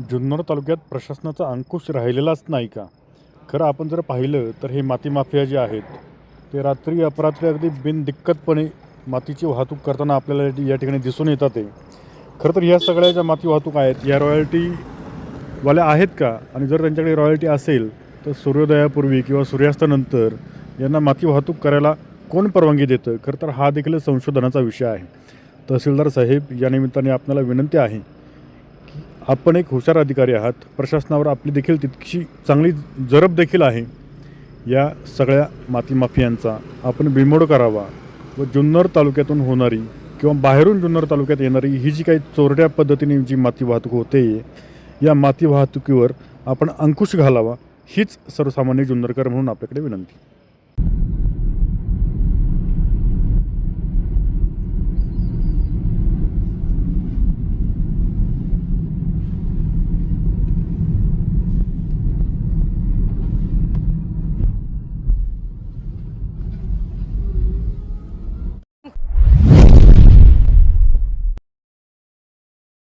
जुन्नर तालुक्यात प्रशासनाचा अंकुश राहिलेलाच नाही का? खरं आपण जर पाहिलं तर हे माती माफिया जे आहेत ते रात्री अपरात्री अगदी बिनदिक्कतपणे मातीची वाहतूक करताना आपल्याला या ठिकाणी दिसून येतात ते खरं तर ह्या सगळ्या ज्या माती वाहतूक आहेत या रॉयल्टीवाल्या आहेत का? आणि जर त्यांच्याकडे रॉयल्टी असेल तर सूर्योदयापूर्वी किंवा सूर्यास्तानंतर यांना माती वाहतूक करायला कोण परवानगी देतं? खरं तर हा देखील संशोधनाचा विषय आहे. तहसीलदार साहेब या निमित्ताने आपल्याला विनंती आहे आपण एक हुशार अधिकारी आहात. प्रशासनावर आपली देखील तितकीशी चांगली जरब देखील आहे. या सगळ्या मातीमाफियांचा आपण बिमोड करावा व जुन्नर तालुक्यातून होणारी किंवा बाहेरून जुन्नर तालुक्यात येणारी ही जी काही चोरट्या पद्धतीने जी माती वाहतूक होते या माती वाहतुकीवर आपण अंकुश घालावा हीच सर्वसामान्य जुन्नरकर म्हणून आपल्याकडे विनंती.